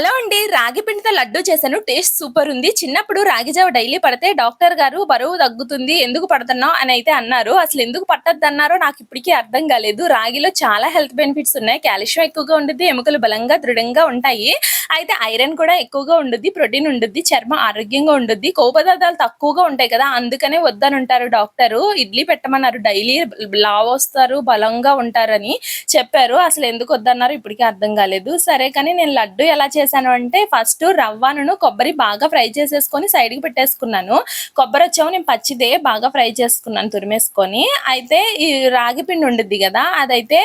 Hello అండి రాగి పిండితో లడ్డు చేశాను. టేస్ట్ సూపర్ ఉంది. చిన్నప్పుడు రాగి జావ డైలీ పడితే డాక్టర్ గారు బరువు తగ్గుతుంది ఎందుకు పడుతున్నావు అని అయితే అన్నారు. అసలు ఎందుకు పట్టద్దు అన్నారో నాకు ఇప్పటికీ అర్థం కాలేదు. రాగిలో చాలా హెల్త్ బెనిఫిట్స్ ఉన్నాయి. కాల్షియం ఎక్కువగా ఉంటుంది ఎముకలు బలంగా దృఢంగా ఉంటాయి. అయితే ఐరన్ కూడా ఎక్కువగా ఉండుద్ది ప్రోటీన్ ఉండుద్ది చర్మం ఆరోగ్యంగా ఉండుద్ది కొవ్వు పదార్థాలు తక్కువగా ఉంటాయి కదా అందుకనే వద్దనంటారు డాక్టరు. ఇడ్లీ పెట్టమన్నారు డైలీ లావ్ వస్తారు బలంగా ఉంటారని చెప్పారు. అసలు ఎందుకు వద్దన్నారు ఇప్పటికీ అర్థం కాలేదు. సరే కానీ నేను లడ్డు ఎలా చేశాను అంటే ఫస్ట్ రవ్వను కొబ్బరి బాగా ఫ్రై చేసేసుకొని సైడ్కి పెట్టేసుకున్నాను. కొబ్బరి వచ్చాము నేను పచ్చిదే బాగా ఫ్రై చేసుకున్నాను తురిమేసుకొని. అయితే ఈ రాగి పిండి ఉండిద్ది కదా అదైతే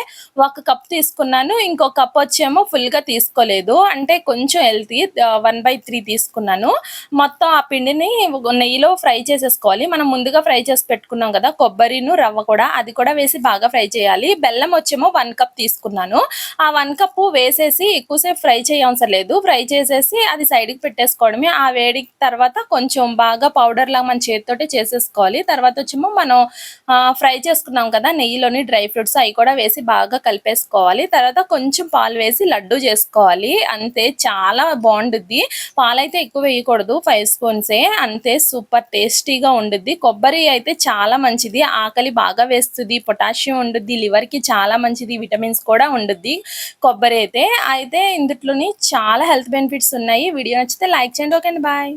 ఒక కప్ తీసుకున్నాను. ఇంకో కప్ వచ్చేమో ఫుల్గా తీసుకోలేదు. అంటే కొంచెం హెల్తీ వన్ బై త్రీ తీసుకున్నాను. మొత్తం ఆ పిండిని నెయ్యిలో ఫ్రై చేసేసుకోవాలి. మనం ముందుగా ఫ్రై చేసి పెట్టుకున్నాం కదా కొబ్బరిను రవ్వ కూడా అది కూడా వేసి బాగా ఫ్రై చేయాలి. బెల్లం వచ్చేమో వన్ కప్ తీసుకున్నాను. ఆ వన్ కప్ వేసేసి ఎక్కువసేపు ఫ్రై చేయవసరం లేదు. ఫ్రై చేసేసి అది సైడ్కి పెట్టేసుకోవడమే. ఆ వేడి తర్వాత కొంచెం బాగా పౌడర్ లాగా మన చేతితోటి చేసేసుకోవాలి. తర్వాత వచ్చేమో మనం ఫ్రై చేసుకున్నాం కదా నెయ్యిలోని డ్రై ఫ్రూట్స్ అవి కూడా వేసి బాగా కలిపేసుకోవాలి. తర్వాత కొంచెం పాలు వేసి లడ్డు చేసుకోవాలి. అంతే చాలా బాగుండుద్ది. పాలైతే ఎక్కువ వేయకూడదు. ఫైవ్ స్పూన్సే అంతే సూపర్ టేస్టీగా ఉండుద్ది. కొబ్బరి అయితే చాలా మంచిది. ఆకలి బాగా వేస్తుంది. పొటాషియం ఉండుద్ది. లివర్కి చాలా మంచిది. విటమిన్స్ కూడా ఉండుద్ది కొబ్బరి అయితే. అయితే ఇందులోని చాలా హెల్త్ బెనిఫిట్స్ ఉన్నాయి. వీడియో నచ్చితే లైక్ చేయండి. Okay bye.